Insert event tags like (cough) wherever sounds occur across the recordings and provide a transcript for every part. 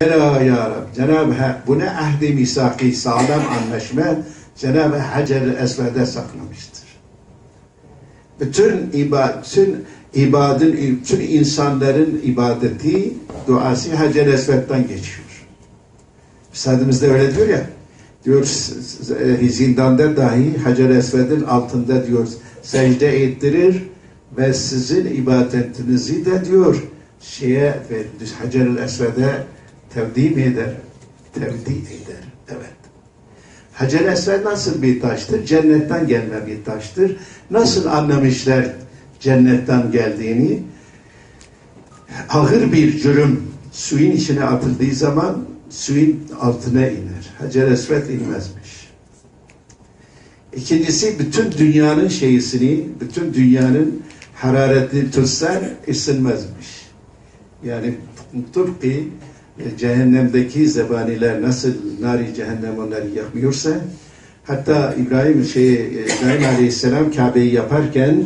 Ela ya Rab. Cenab-ı Hak buna ahdi misaki sağlam anlaşma Cenab-ı Hacer-i Esved'e saklamıştır. Bütün ibad, bütün ibadın, bütün insanların ibadeti, duası Hacer-i Esved'den geçiyor. Üstadımız öyle diyor ya, diyor e, zindanda dahi Hacer-i Esved'in altında diyor secde ettirir ve sizin ibadetinizi de diyor şeye ve Hacer-i Esved'e tevdim eder. Tevdi eder. Evet. Hacer-i Esved nasıl bir taştır? Cennetten gelme bir taştır. Nasıl anlamışlar cennetten geldiğini? Ağır bir cürüm suyun içine atıldığı zaman suyun altına iner. Hacer-i Esved inmezmiş. İkincisi bütün dünyanın şeysini, bütün dünyanın hararetini tutsan ısınmazmış. Yani e, cehennemdeki zebaniler nasıl nari cehennem onları yakmıyorsa hatta İbrahim şey e, İbrahim Aleyhisselam Kabe'yi yaparken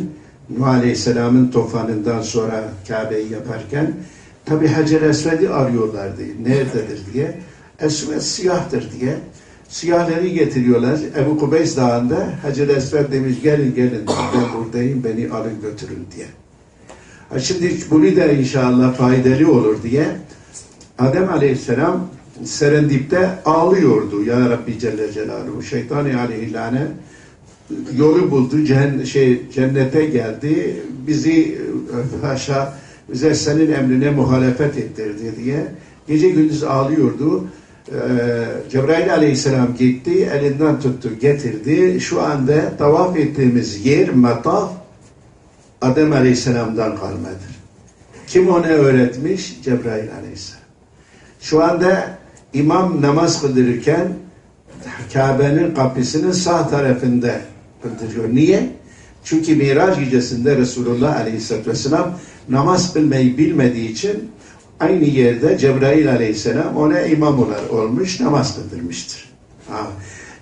Nuh Aleyhisselam'ın tufanından sonra Kabe'yi yaparken tabi Hacer Esved'i arıyorlardı. Nerededir diye. Esved siyahtır diye. Siyahları getiriyorlar. Ebu Kubeys Dağı'nda Hacer Esved demiş gelin gelin ben buradayım beni alın götürün diye. Ha Şimdi bunu da inşallah faydalı olur diye Adem Aleyhisselam Serendip'te ağlıyordu ya Rabbi Celle Celaluhu. Şeytani aleyhi lanet yolu buldu, cehen, şey, cennete geldi, bizi e, haşa, bize senin emrine muhalefet ettirdi diye gece gündüz ağlıyordu. Ee, Cebrail aleyhisselam gitti, elinden tuttu, getirdi. Şu anda tavaf ettiğimiz yer, mataf, Adem aleyhisselamdan kalmadır. Kim ona öğretmiş? Cebrail aleyhisselam. Şu anda imam namaz kıldırırken Kabe'nin kapısının sağ tarafında kıldırıyor. Niye? Çünkü Miraç gecesinde Resulullah Aleyhisselatü Vesselam namaz kılmayı bilmediği için aynı yerde Cebrail Aleyhisselam ona imam olarak olmuş, namaz kıldırmıştır. Ha.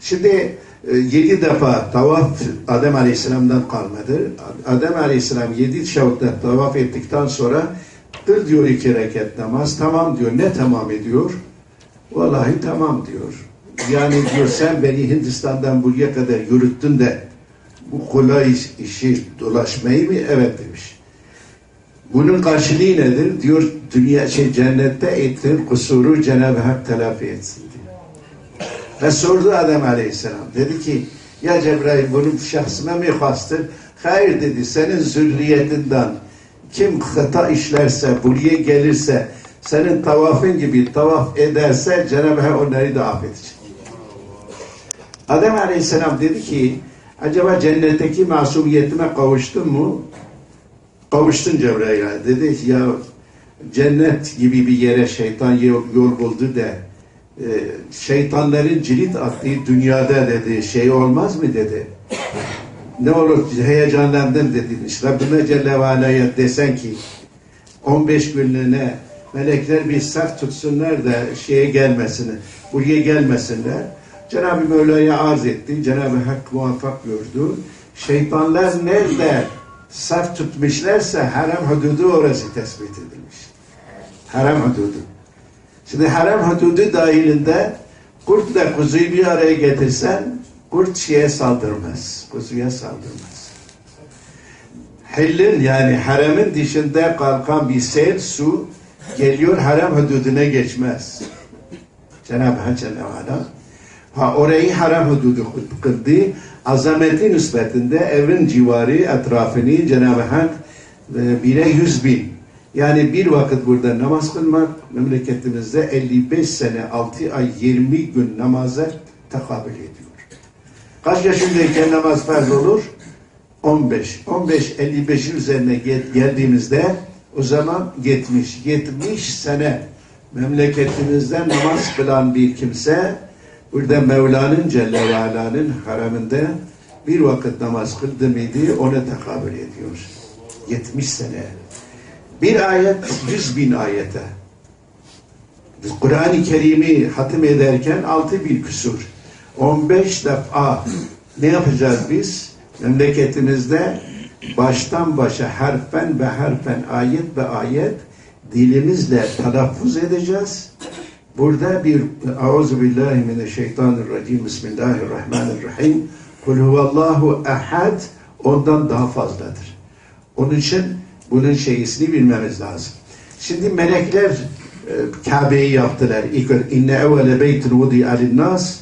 Şimdi e, yedi defa tavaf Adem Aleyhisselam'dan kalmadı. Adem Aleyhisselam yedi şavukta tavaf ettikten sonra kıl diyor iki rekat namaz. Tamam diyor. Ne tamam ediyor? Vallahi tamam diyor. Yani diyor sen beni Hindistan'dan buraya kadar yürüttün de bu kolay iş- işi dolaşmayı mı? Evet demiş. Bunun karşılığı nedir? Diyor dünya şey cennette ettiğin kusuru Cenab-ı Hak telafi etsin diyor. Ve sordu Adem Aleyhisselam. Dedi ki ya Cebrail bunun şahsına mı hastır? Hayır dedi senin zürriyetinden kim hata işlerse buraya gelirse senin tavafın gibi tavaf ederse Cenab-ı Hak onları da affedecek. Adem Aleyhisselam dedi ki acaba cennetteki masumiyetime kavuştun mu? Kavuştun Cebrail. Dedi ki ya cennet gibi bir yere şeytan yol, yol buldu da e, şeytanların cirit attığı dünyada dedi şey olmaz mı dedi. Ne olur heyecanlandım dedi. İşte Rabbime Celle ve desen ki 15 günlüğüne melekler bir saf tutsunlar da şeye gelmesin, buraya gelmesinler. Cenab-ı Mevla'ya arz etti. Cenab-ı Hak muvaffak gördü. Şeytanlar nerede saf tutmuşlarsa haram hududu orası tespit edilmiş. Haram hududu. Şimdi haram hududu dahilinde kurtla kuzuyu bir araya getirsen kurt şeye saldırmaz. Kuzuya saldırmaz. Hillin yani haremin dışında kalkan bir sel su geliyor harem hududuna geçmez. Cenab-ı Hak Celle Ala ha orayı haram hududu kıldı. Azameti nispetinde evin civarı etrafını Cenab-ı Hak e, bire yüz bin yani bir vakit burada namaz kılmak memleketimizde 55 sene 6 ay 20 gün namaza tekabül ediyor. Kaç yaşındayken namaz farz olur? 15. 15 55 üzerine gel- geldiğimizde o zaman 70. 70 sene memleketimizde namaz kılan bir kimse burada Mevla'nın Celle ve Ala'nın haramında bir vakit namaz kıldı mıydı ona tekabül ediyor. 70 sene. Bir ayet 100 bin ayete. Kur'an-ı Kerim'i hatim ederken altı bin küsur. 15 defa ne yapacağız biz? Memleketimizde baştan başa harfen ve harfen ayet ve ayet dilimizle telaffuz edeceğiz. Burada bir Euzu billahi mineşşeytanirracim Bismillahirrahmanirrahim Kul huvallahu ehad ondan daha fazladır. Onun için bunun şeyisini bilmemiz lazım. Şimdi melekler e, Kabe'yi yaptılar. İnne evvele beytin vudi'a linnas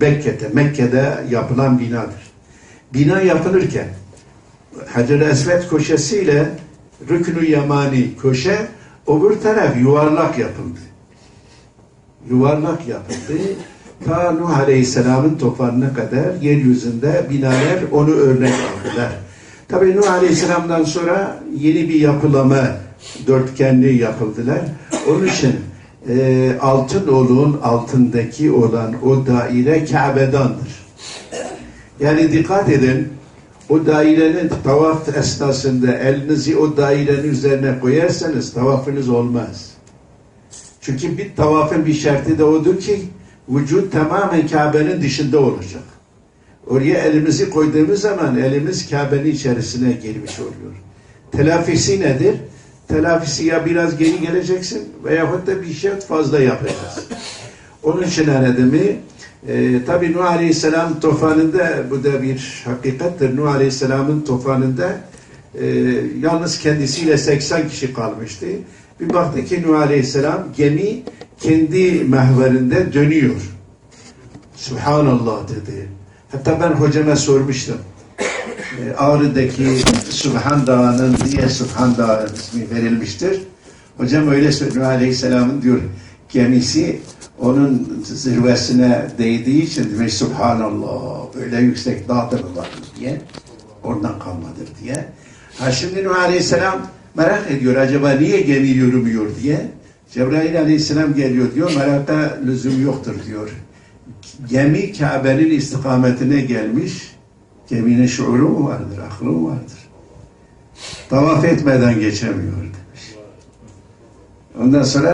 Mekke'de, Mekke'de yapılan binadır. Bina yapılırken Hacer-i Esved köşesiyle Rüknü Yamani köşe öbür taraf yuvarlak yapıldı. Yuvarlak yapıldı. (laughs) Ta Nuh Aleyhisselam'ın toparına kadar yeryüzünde binalar onu örnek aldılar. Tabi Nuh Aleyhisselam'dan sonra yeni bir yapılama dörtgenli yapıldılar. Onun için e, altın olun altındaki olan o daire Kabe'dandır. Yani dikkat edin o dairenin tavaf esnasında elinizi o dairenin üzerine koyarsanız tavafınız olmaz. Çünkü bir tavafın bir şartı da odur ki vücut tamamen Kabe'nin dışında olacak. Oraya elimizi koyduğumuz zaman elimiz Kabe'nin içerisine girmiş oluyor. Telafisi nedir? Telafisi ya biraz geri geleceksin veyahut da bir şey fazla yapacağız. (laughs) Onun için aradımı e, tabi Nuh Aleyhisselam tufanında bu da bir hakikattir. Nuh Aleyhisselam'ın tufanında e, yalnız kendisiyle 80 kişi kalmıştı. Bir baktı ki Nuh Aleyhisselam gemi kendi mahverinde dönüyor. Subhanallah dedi. Hatta ben hocama sormuştum. E, Ağrı'daki Subhan Dağı'nın diye Subhan Dağı ismi verilmiştir. Hocam öyle söylüyor Aleyhisselam'ın diyor gemisi onun zirvesine değdiği için demiş Subhanallah öyle yüksek dağdır var diye oradan kalmadır diye. Ha şimdi Nuh Aleyhisselam merak ediyor acaba niye gemi yürümüyor diye. Cebrail Aleyhisselam geliyor diyor meraka lüzum yoktur diyor. Gemi Kabe'nin istikametine gelmiş. Geminin şuuru mu vardır, aklı mı vardır? Tavaf etmeden geçemiyor demiş. Ondan sonra